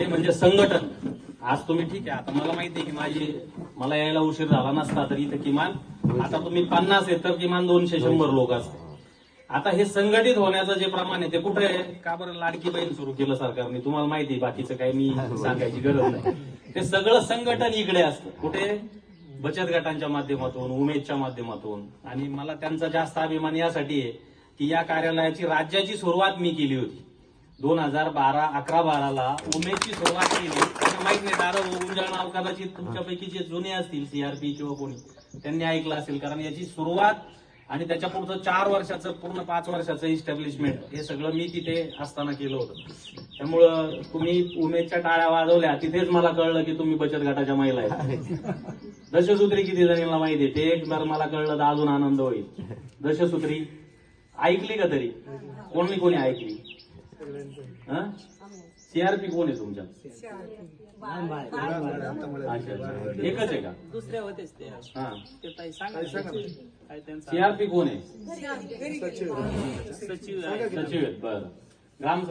ते म्हणजे संघटन. आज तुम्ही ठीक आहे आता मला माहिती आहे की माझी मला यायला उशीर झाला नसता तर इथं किमान आता तुम्ही पन्नास आहे तर किमान दोनशे शंभर लोक असतात आता हे संघटित होण्याचं जे प्रमाण आहे ते कुठे आहे? का बरं लाडकी बहीण सुरू केलं सरकारने? तुम्हाला माहिती आहे बाकीचं काही मी सांगायची गरज नाही. ते सगळं संघटन इकडे असतं. कुठे? बचत गटांच्या माध्यमातून उमेदच्या माध्यमातून. आणि मला त्यांचा जास्त अभिमान यासाठी आहे की या कार्यालयाची राज्याची सुरुवात मी केली होती. दोन हजार बारा अकरा बाराला उमेदची सुरुवात केली. माहीत नाही दादा गुंजाळ नाव कदाचित तुमच्यापैकी जे जुने असतील सीआरपी किंवा कोणी त्यांनी ऐकलं असेल. कारण याची सुरुवात आणि त्याच्या पुढचं चार वर्षाचं पूर्ण पाच वर्षाचं इस्टॅब्लिशमेंट हे सगळं मी तिथे असताना केलं होतं. त्यामुळं तुम्ही उमेदच्या टाळ्या वाजवल्या. तिथेच मला कळलं की तुम्ही बचत गटाच्या महिला आहेत. दशसूत्री किती जणींना माहिती आहे? ते एक जर मला कळलं तर अजून आनंद होईल. दशसूत्री ऐकली का तरी? कोणी कोणी ऐकली? सीआरपी कोण आहे तुमच्या? अच्छा अच्छा. एकच आहे का? दुसऱ्या होतेच ते. हा. ते ताई सांगा काय त्यांचा सीआरपी कोण आहे? सचिव आहे. सचिव आहेत बरं. ग्राम